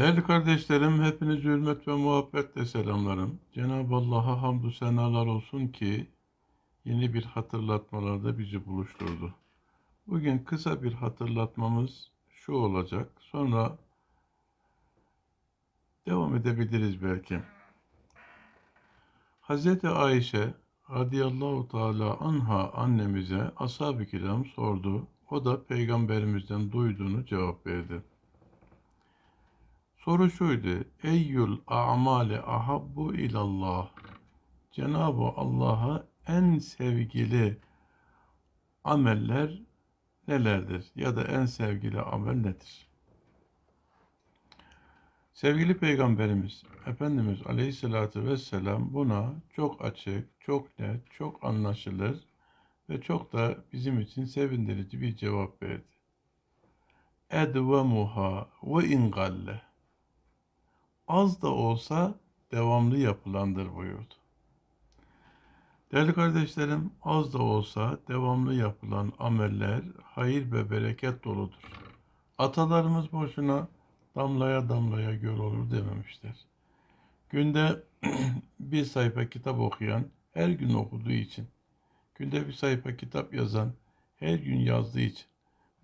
Değerli kardeşlerim, hepiniz hürmet ve muhabbetle selamlarım. Cenab-ı Allah'a hamdü senalar olsun ki yeni bir hatırlatmalarda bizi buluşturdu. Bugün kısa bir hatırlatmamız şu olacak. Sonra devam edebiliriz belki. Hazreti Ayşe radıyallahu teala anha annemize ashab-ı kiram sordu. O da peygamberimizden duyduğunu cevap verdi. Soru şuydu. Eyyül a'mali ahabbu ilallah. Cenab-ı Allah'a en sevgili ameller nelerdir? Ya da en sevgili amel nedir? Sevgili Peygamberimiz Efendimiz Aleyhisselatü Vesselam buna çok açık, çok net, çok anlaşılır ve çok da bizim için sevindirici bir cevap verdi. Edvemuha ve ingalle az da olsa devamlı yapılandır buyurdu. Değerli kardeşlerim, az da olsa devamlı yapılan ameller hayır ve bereket doludur. Atalarımız boşuna damlaya damlaya göl olur dememişler. Günde bir sayfa kitap okuyan her gün okuduğu için, günde bir sayfa kitap yazan her gün yazdığı için,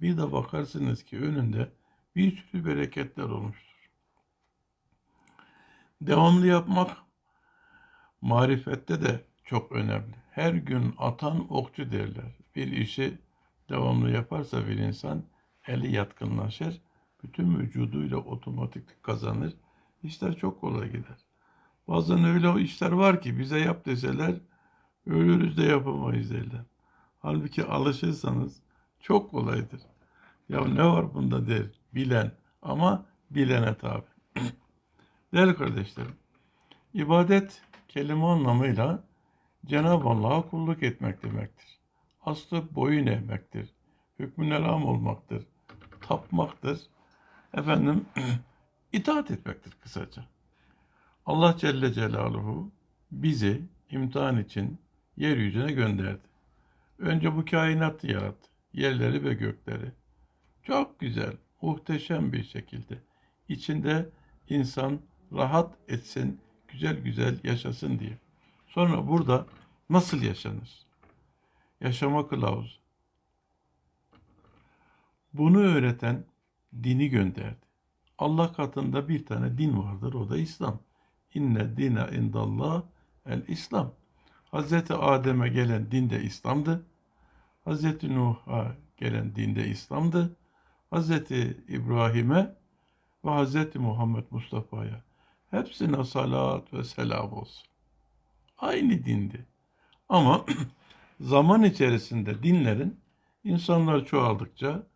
bir de bakarsınız ki önünde bir sürü bereketler olmuştur. Devamlı yapmak marifette de çok önemli. Her gün atan okçu derler. Bir işi devamlı yaparsa bir insan eli yatkınlaşır. Bütün vücuduyla otomatik kazanır. İşler çok kolay gider. Bazen öyle işler var ki bize yap deseler ölürüz de yapamayız derler. Halbuki alışırsanız çok kolaydır. Ya ne var bunda der bilen ama bilene tabi. Değerli kardeşlerim, ibadet kelime anlamıyla Cenab-ı Allah'a kulluk etmek demektir. Aslı boyun eğmektir. Hükmün elam olmaktır. Tapmaktır. Efendim, itaat etmektir kısaca. Allah Celle Celaluhu bizi imtihan için yeryüzüne gönderdi. Önce bu kainatı yarattı. Yerleri ve gökleri. Çok güzel, muhteşem bir şekilde. İçinde insan rahat etsin, güzel güzel yaşasın diye. Sonra burada nasıl yaşanır? Yaşama kılavuzu. Bunu öğreten dini gönderdi. Allah katında bir tane din vardır, o da İslam. İnne dine indallah el İslam. Hazreti Adem'e gelen din de İslam'dı. Hazreti Nuh'a gelen din de İslam'dı. Hazreti İbrahim'e ve Hazreti Muhammed Mustafa'ya hepsine salat ve selam olsun. Aynı dindi. Ama zaman içerisinde dinlerin insanlar çoğaldıkça,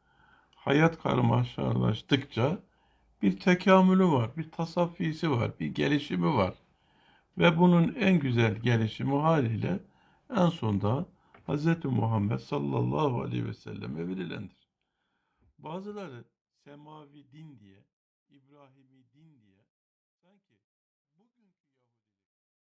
hayat karmaşalaştıkça bir tekamülü var, bir tasafisi var, bir gelişimi var. Ve bunun en güzel gelişimi haliyle en sonda Hz. Muhammed sallallahu aleyhi ve selleme verilendir. Bazıları semavi din diye, İbrahimi Thank you.